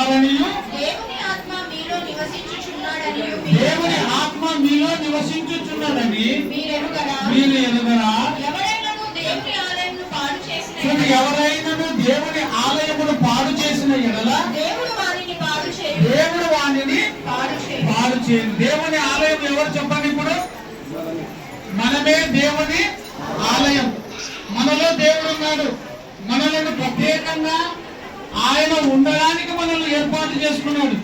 ఉన్నారనియు దేవుని ఆత్మ మీలో నివసించుచున్నాడనియు దేవుని ఆత్మ మీలో నివసించుచున్నదని మీరెరుగరా? మీరు ఎవరైనాను దేవుని ఆలయమును పాడు చేసిన చూడు ఎవరైనాను దేవుని ఆలయమును పాడు చేసిన ఎడల? దేవుడు వారిని పాడు చేయ దేవుడు వానిని పాడు చేయ పాడు చేయదు దేవుని ఆలయం ఎవరు చెప్పండి ఇప్పుడు? మనమే దేవుని ఆలయం. మనలో దేవుడు ఉన్నాడు మనలను ప్రత్యేకంగా ఆయన ఉండడానికి మనల్ని ఏర్పాటు చేసుకున్నాడు.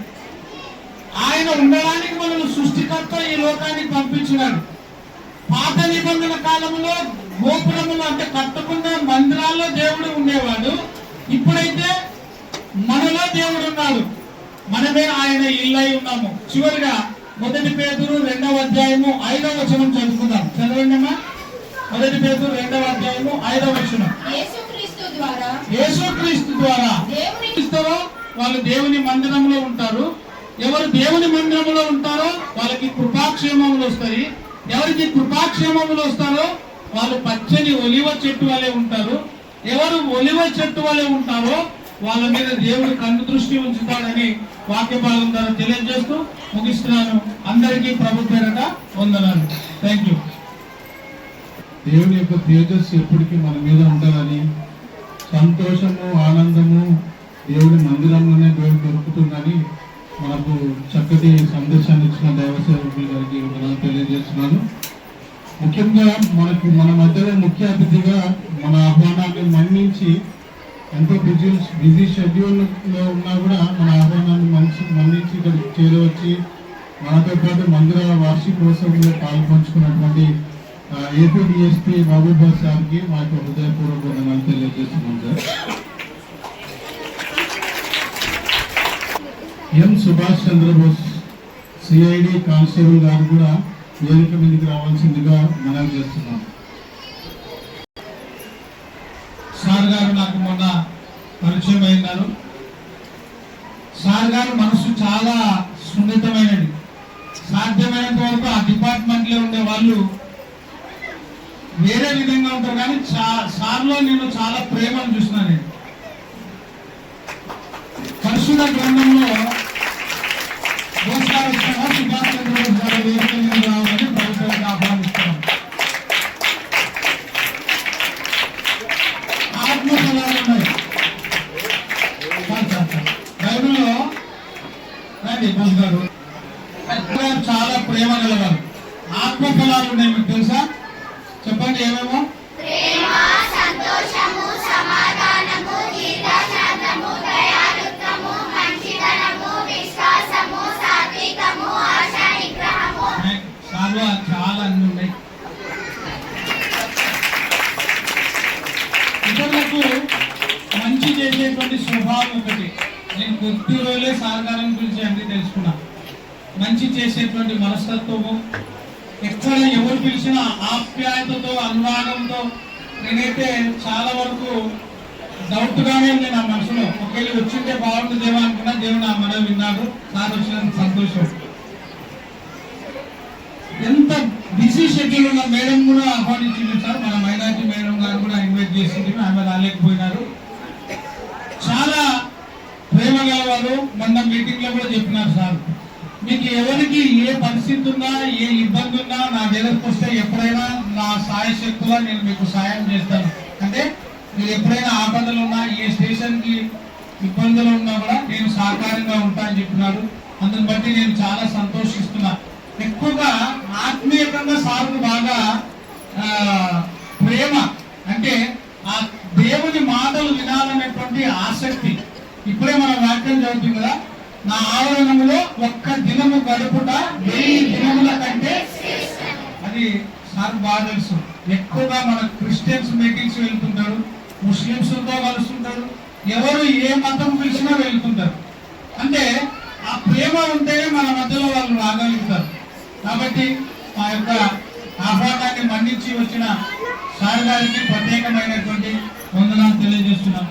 ఆయన ఉండడానికి మనల్ని సృష్టికర్త ఈ లోకానికి పంపించినాడు. పాత నిబంధన కాలంలో గోపురములు అంటే కట్టుకున్న మందిరాల్లో దేవుడు ఉండేవాడు. ఇప్పుడైతే మనలో దేవుడు ఉన్నాడు. మనమే ఆయన ఇల్లై ఉన్నాము. చివరిగా మొదటి పేదరు రెండవ అధ్యాయము ఐదవ వచనం చదువుకుందాం. చదవండి అమ్మా. మొదటి పేదరు రెండవ అధ్యాయము ఐదవ వచనం. యేసుక్రీస్తు ద్వారా. క్రీస్తులో వాళ్ళు దేవుని మందిరంలో ఉంటారు. ఎవరు దేవుని మందిరంలో ఉంటారో వాళ్ళకి కృపాక్షేమములు వస్తాయి. ఎవరికి కృపాక్షేమములు వస్తారో వాళ్ళు పచ్చని ఒలివ చెట్టు వలె ఉంటారు. ఎవరు ఒలివ చెట్టు వలె ఉంటారో వాళ్ళ మీద దేవుడు కన్ను దృష్టి ఉంచుతాడని వాక్య భాగం ద్వారా తెలియజేస్తూ ముగిస్తున్నాను. అందరికీ ప్రభు పేరట వందనాలు. థ్యాంక్ యూ దేవుని యొక్క తేజస్సు ఎప్పటికీ మన మీద ఉండాలని సంతోషము ఆనందము దేవుడి మందిరంలోనే దేవుడు దొరుకుతుందని మనకు చక్కటి సందేశాన్ని ఇచ్చిన దైవసేవకులు గారికి తెలియజేస్తున్నాను. ముఖ్యంగా మనకి మన మధ్యలో ముఖ్య అతిథిగా మన ఆహ్వానాన్ని మన్నించి ఎంతో బిజీ బిజీ షెడ్యూల్లో ఉన్నా కూడా మన ఆహ్వానాన్ని మంచి మన్నించి ఇక్కడ చేరవచ్చి మనతో పాటు మందిర వార్షికోత్సవంలో పాల్పంచుకున్నటువంటి ఏపీ డిఎస్పీ మహబూబా సార్కి మా యొక్క హృదయపూర్వక వందనాలు తెలియజేస్తున్నాం sir. M Subhash Chandrabose CID constable గారు కూడా వేదిక మీదకి రావాల్సిందిగా మనవి చేస్తున్నాం. సార్ గారు నాకు మొన్న పరిచయం అయినారు. సార్ గారు మనసు చాలా సున్నితమైనది. సాధ్యమైనంత వరకు ఆ డిపార్ట్మెంట్లో ఉండే వాళ్ళు వేరే విధంగా ఉంటారు కానీ సార్లో నేను చాలా ప్రేమను చూసినా నేను. పరిశుద్ధ గ్రంథంలో సుభాష్ చంద్రబోస్ గారు వేదిక రావాలని ప్రభుత్వానికి ఆహ్వానిస్తున్నాం. ఆత్మఫలాలు ఉన్నాయి. బైబిల్లో రండి బోస్ గారు. చాలా ప్రేమ గలవారు. ఆత్మఫలాలు ఉన్నాయి మీకు తెలుసా? చెప్పండి ఏమేమో చాలా చాలా అన్ని ఉన్నాయి ఇతరులకు మంచి చేసేటువంటి స్వభావం ఒకటి. నేను కొద్ది రోజులే సాధారణ గురించి అన్ని తెలుసుకున్నా. మంచి చేసేటువంటి మనస్తత్వము పిలిచిన ఆప్యాయతతో అనురాగంతో నేనైతే చాలా వరకు డౌట్గానే ఉంది నా మనసులో. ఒకవేళ వచ్చింటే బాగుంటుందేమో అనుకున్నా దేవుడు నా మన విన్నాడు. నాకు వచ్చిన సంతోషం. ఎంత బిజీ షెడ్యూల్ ఉన్న మేడం కూడా ఆహ్వానించింది సార్. మన మైనార్టీ మేడం గారు కూడా ఇన్వైట్ చేసింది. ఆమె రాలేకపోయినారు. చాలా ప్రేమ గలవారు మొన్న మీటింగ్లో కూడా చెప్పినారు సార్. మీకు ఎవరికి ఏ పరిస్థితి ఉన్నా ఏ ఇబ్బంది ఉన్నా నా దగ్గరకు వస్తే ఎప్పుడైనా నా సాయ శక్తులా నేను మీకు సాయం చేస్తాను. అంటే మీరు ఎప్పుడైనా ఆపదలు ఉన్నా ఏ స్టేషన్కి ఇబ్బందులు ఉన్నా కూడా నేను సహకారంగా ఉంటా అని చెప్పినారు అందుని బట్టి నేను చాలా సంతోషిస్తున్నా. ఎక్కువగా ఆత్మీయంగా సార్కు బాగా ప్రేమ అంటే ఆ దేవుని మాటలు వినాలనేటువంటి ఆసక్తి. ఇప్పుడే మనం వాక్యం చదువుతుంది కదా నా ఆవరణంలో ఒక్క దినము గడుపుట వెయ్యి దినముల కంటే అది సార్ బాగా తెలుసు. ఎక్కువగా మన క్రిస్టియన్స్ మీటింగ్స్ వెళ్తుంటారు. ముస్లింస్తో కలుస్తుంటారు. ఎవరు ఏ మతం పిలిచినా వెళ్తుంటారు. అంటే ఆ ప్రేమ ఉంటేనే మన మధ్యలో వాళ్ళు రాగలుగుతారు. కాబట్టి మా యొక్క ఆహ్వానాన్ని మన్నించి వచ్చిన సార్ గారికి ప్రత్యేకమైనటువంటి వందనాలు తెలియజేస్తున్నాం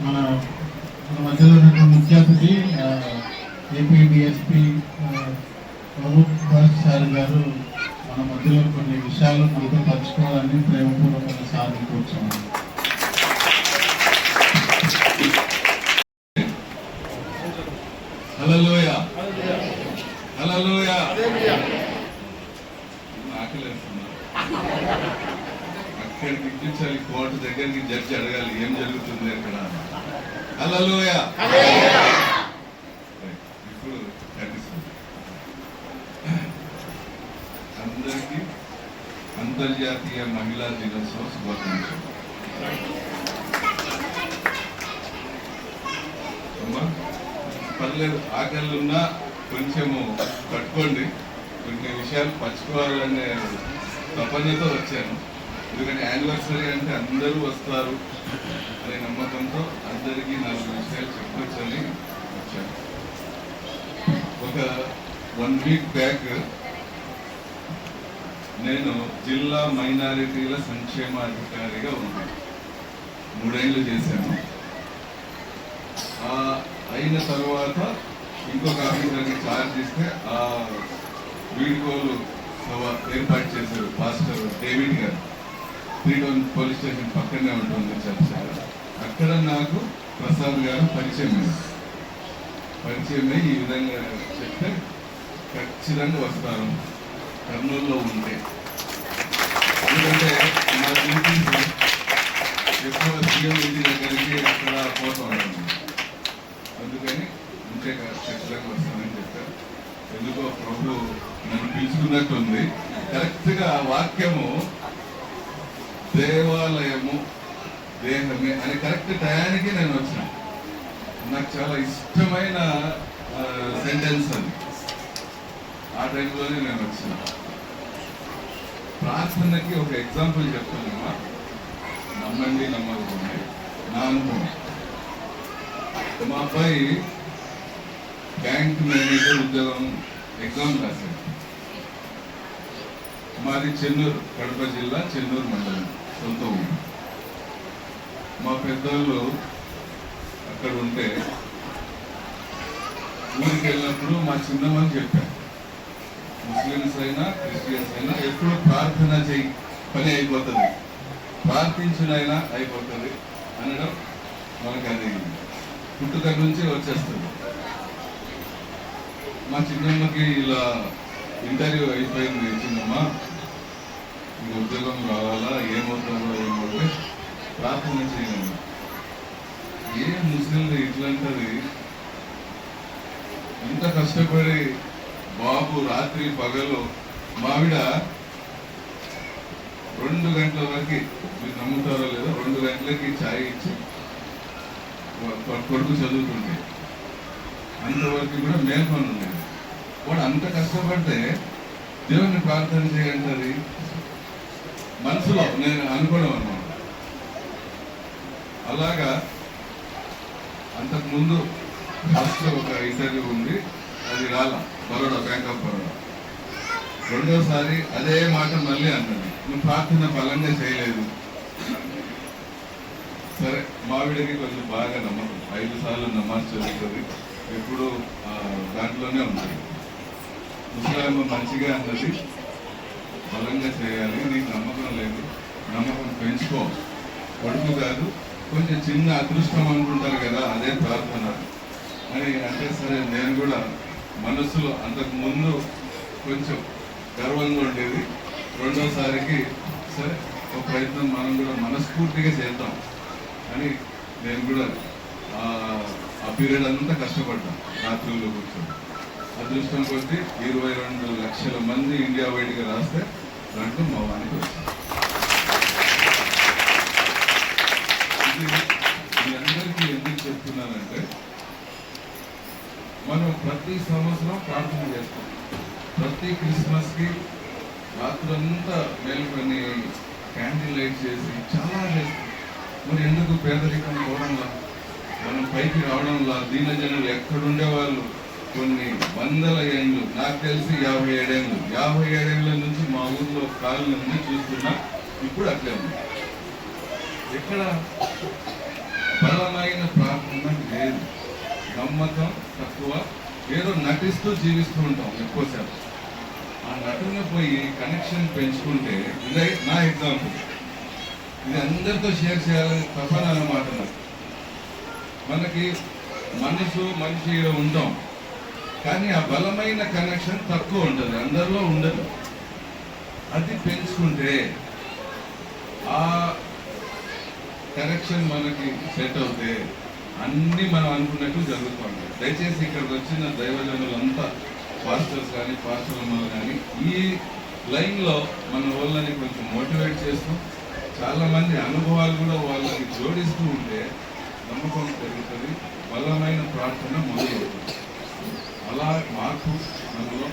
మన మన మధ్యలో ఉన్నటువంటి ముఖ్య అతిథి ఆ, AP DSP Mahaboob Bash sir గారు మన మధ్యలో విషయాలు మీతో పంచుకోవాలని ప్రేమపూర్వకంగా సార్ని కూర్చోవాలి హల్లెలూయ. హల్లెలూయ అక్కడికి ఇప్పించాలి కోర్టు దగ్గరికి జడ్జి అడగాలి ఏం జరుగుతుంది అక్కడ? హల్లెలూయ ఇప్పుడు కనిపిస్తుంది అందరికీ అంతర్జాతీయ మహిళా దినోత్సవం శుభాకాంక్షలు. పర్లేదు ఆకలి ఉన్నా కొంచెము పట్టుకోండి కొన్ని విషయాలు పచ్చుకోవాలనే తపనతో వచ్చాను. ఎందుకంటే యానివర్సరీ అంటే అందరూ వస్తారు అనే నమ్మకంతో అందరికీ నాలుగు విషయాలు చెప్పొచ్చని వచ్చాను. ఒక వన్ వీక్ బ్యాక్ నేను జిల్లా మైనారిటీల సంక్షేమాధికారిగా ఉన్నాను. మూడేళ్ళు చేశాను. అయిన తర్వాత ఇంకొక ఆఫీసర్ని ఛార్జ్ ఇస్తే ఆ వీడియోలు సభ ఏర్పాటు చేశారు పాస్టర్ డేవిడ్ గారు. త్రీడోన్ పోలీస్ స్టేషన్ పక్కనే ఉంటుంది చర్చ అక్కడ నాకు ప్రసాద్ గారు పరిచయం అయ్యారు పరిచయం అయ్యి ఈ విధంగా చెప్తే ఖచ్చితంగా వస్తారు కర్నూలులో ఉంటే. ఎందుకంటే మా డ్యూటీస్ ఎక్కువ సీఎం ఇంటి దగ్గరికి అక్కడ పోతాం అందుకని ఉంటే చర్చలకు వస్తామని చెప్పారు. ఎందుకో ప్రభు నన్ను పిలుచుకున్నట్టుంది. కరెక్ట్గా వాక్యము దేవాలయము దేహమే అని కరెక్ట్ టయానికి నేను వచ్చిన. నాకు చాలా ఇష్టమైన సెంటెన్స్ అది. ఆ టైంలోనే నేను వచ్చిన. ప్రార్థనకి ఒక ఎగ్జాంపుల్ చెప్తానమ్మా నమ్మండి నమ్మకపోండి. నా అనుభవం. మా అబ్బాయి బ్యాంక్ మేనేజర్ ఉద్యోగం ఎగ్జామ్ రాశాడు. మాది చెన్నూరు కడప జిల్లా చెన్నూరు మండలం సొంత ఊరు. మా పెద్దోళ్ళు అక్కడ ఉంటే ఊరికి వెళ్ళినప్పుడు మా చిన్నమ్మని చెప్పారు ముస్లిమ్స్ అయినా క్రిస్టియన్స్ అయినా ఎప్పుడు ప్రార్థన చేయి. పని అయిపోతుంది. ప్రార్థించునైనా అయిపోతుంది. అనడం మనకి అది పుట్టుక నుంచి వచ్చేస్తుంది. మా చిన్నమ్మకి ఇలా ఇంటర్వ్యూ అయిపోయింది చిన్నమ్మ. ఇంకా ఉద్యోగం రావాలా? ఏమవుతుందో ఏమవుతుంది ప్రార్థన చేయండి. ఏ ముస్లింలు ఇట్లాంటిది ఇంత కష్టపడి బాబు రాత్రి పగలు మావిడ రెండు గంటల వరకు మీరు నమ్ముతారో లేదో రెండు గంటలకి ఛాయ్ ఇచ్చి కొడుకు చదువుతుండే. అంతవరకు కూడా మేల్కొని ఉండేది. వాడు అంత కష్టపడితే దేవుని ప్రార్థన చేయంటది మనసులో నేను అనుకోవడం అన్నమాట. అలాగా అంతకుముందు ఫస్ట్ ఒక ఇంటర్వ్యూ ఉంది. అది రాలా. బరోడా బ్యాంక్ ఆఫ్ బరోడా రెండోసారి అదే మాట మళ్ళీ అన్నది నువ్వు ప్రార్థన బలంగా చేయలేదు. సరే మావిడికి కొంచెం బాగా నమ్మకం. ఐదు సార్లు నమాజ్ చదువుతుంది. ఎప్పుడు దాంట్లోనే ఉంటుంది. ముసలాయమ్మ మంచిగా అన్నది బలంగా చేయాలి. నీకు నమ్మకం లేదు. నమ్మకం పెంచుకో. కొడుకు కాదు కొంచెం చిన్న అదృష్టం అనుకుంటారు కదా అదే ప్రార్థన. అని అంటే సరే నేను కూడా మనసులో అంతకు ముందు కొంచెం గర్వంగా ఉండేది. రెండోసారికి సరే ఒక ప్రయత్నం మనం కూడా మనస్ఫూర్తిగా చేద్దాం అని నేను కూడా ఆ- పీరియడ్ అంతా కష్టపడ్డాను రాత్రుల్లో కూర్చొని. అదృష్టం కొద్దీ ఇరవై రెండు లక్షల మంది ఇండియా వైడ్గా రాస్తే దాంట్లో మా వానికి వచ్చింది ఇది మీ అందరికీ ఎందుకు చెప్తున్నానంటే మనం ప్రతి సంవత్సరం ప్రార్థన చేస్తాం. ప్రతి క్రిస్మస్కి రాత్రంతా మేలుకొని క్యాండిల్ లైట్ చేసి చాలా చేస్తాం. మరి ఎందుకు పేదరికం పోవడంలా? మనం పైకి రావడంలా? దీనజనులు ఎక్కడుండే వాళ్ళు కొన్ని వందల ఏండ్లు నాకు తెలిసి యాభై ఏడేళ్ళు యాభై ఏడేండ్ల నుంచి మా ఊర్లో కాలు నుండి చూస్తున్నా ఇప్పుడు అట్లే ఉంది. ఎక్కడ బలమైన ప్రార్థన లేదు. నమ్మకం తక్కువ ఏదో నటిస్తూ జీవిస్తూ ఉంటాం ఎక్కువ ఆ నటున పోయి కనెక్షన్ పెంచుకుంటే ఇదే నా ఎగ్జాంపుల్ ఇది అందరితో షేర్ చేయాలని తపన అన్నమాట మనకి మనిషి మనిషి ఉంటాం. కానీ ఆ బలమైన కనెక్షన్ తక్కువ ఉంటుంది అందరిలో ఉండదు. అది పెంచుకుంటే ఆ కనెక్షన్ మనకి సెట్ అవుతే అన్ని మనం అనుకున్నట్టు జరుగుతుంది దయచేసి ఇక్కడికి వచ్చిన దైవజనులంతా పాస్టర్స్ కానీ పాస్టర్లు కానీ ఈ లైన్లో మన వాళ్ళని కొంచెం మోటివేట్ చేస్తూ చాలామంది అనుభవాలు కూడా వాళ్ళకి జోడిస్తూ ఉంటే నమ్మకం పెరుగుతుంది బలమైన ప్రార్థన మొదలవుతుంది. అలా మార్పు మనలో